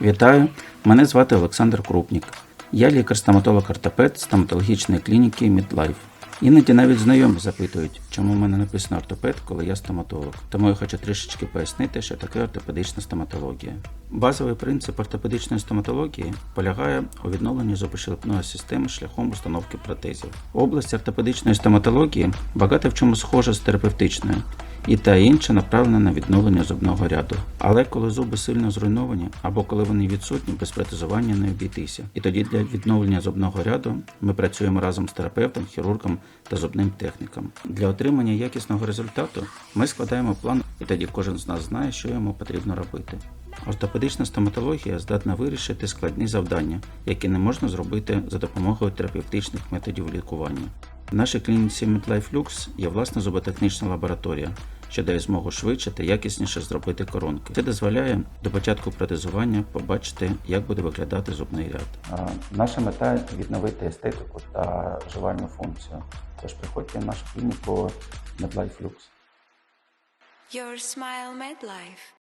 Вітаю! Мене звати Олександр Крупнік. Я лікар-стоматолог-ортопед стоматологічної клініки Midlife. Іноді навіть знайомі запитують, чому в мене написано ортопед, коли я стоматолог. Тому я хочу трішечки пояснити, що таке ортопедична стоматологія. Базовий принцип ортопедичної стоматології полягає у відновленні зубочелепної системи шляхом установки протезів. Область ортопедичної стоматології багато в чому схожа з терапевтичною, і та і інша направлена на відновлення зубного ряду. Але коли зуби сильно зруйновані або коли вони відсутні, без протезування не обійтися. І тоді для відновлення зубного ряду ми працюємо разом з терапевтом, хірургом та зубним техніком. Для отримання якісного результату ми складаємо план, і тоді кожен з нас знає, що йому потрібно робити. Ортопедична стоматологія здатна вирішити складні завдання, які не можна зробити за допомогою терапевтичних методів лікування. В нашій клініці MedLife Lux є власна зуботехнічна лабораторія, що дає змогу швидше та якісніше зробити коронки. Це дозволяє до початку протезування побачити, як буде виглядати зубний ряд. Наша мета відновити естетику та жувальну функцію. Тож приходьте в нашу клініку MedLife Lux. Your smile made life.